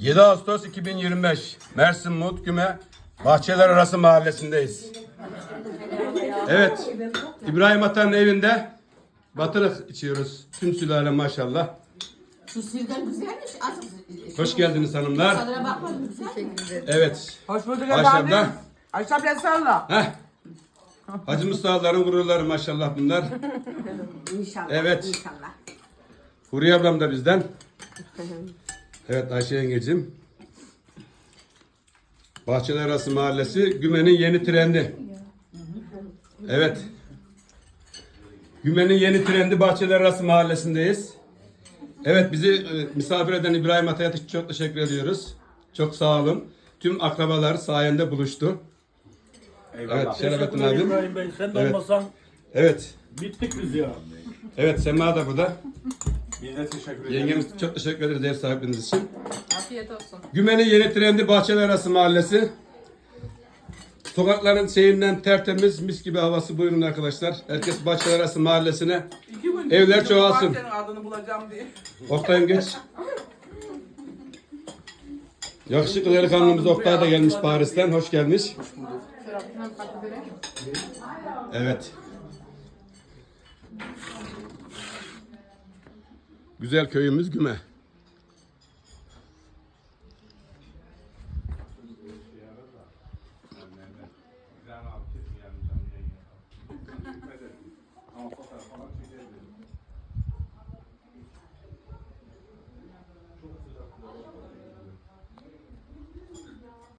7 Ağustos 2025 Mersin Mut Güme Bahçeler Arası Mahallesi'ndeyiz. Evet. İbrahim Atan'ın evinde batırık içiyoruz. Tüm sülale maşallah. Şu sirden güzelmiş. Azıcık. Hoş geldiniz hanımlar. Tadına bakmadım güzel. Evet. Hoş bulduk efendim. abla. Ayşe abla salla. Heh. Hacı Mustafa'ların gururları maşallah bunlar. İnşallah. Evet. İnşallah. Huriye ablam da bizden. Evet Ayşe yengecim. Bahçeler Arası Mahallesi Güme'nin yeni trendi. Evet. Güme'nin yeni trendi Bahçeler Arası Mahallesi'ndeyiz. Evet bizi e, misafir eden İbrahim Atay'a çok teşekkür ediyoruz. Çok sağ olun. Tüm akrabalar sayende buluştu. Evet Şerefettin abim. İbrahim Bey. Sen de Evet. olmasan Evet. bittik biz ya. Evet Sema da burada. Biz de teşekkür ederiz. Yengemiz çok teşekkür ederiz ev sahipliğiniz için. Afiyet olsun. Gümen'in yeni trendi Bahçeler Arası Mahallesi. Sokakların şeyinden tertemiz mis gibi havası buyurun arkadaşlar. Herkes Bahçeler Arası Mahallesi'ne. İki gün Evler gittim, çoğalsın. bahçenin adını bulacağım diye. Oktay'ım geç. Yakışıklı delikanlımız Oktay da gelmiş Paris'ten. Hoş gelmiş. Evet. Güzel köyümüz Güme.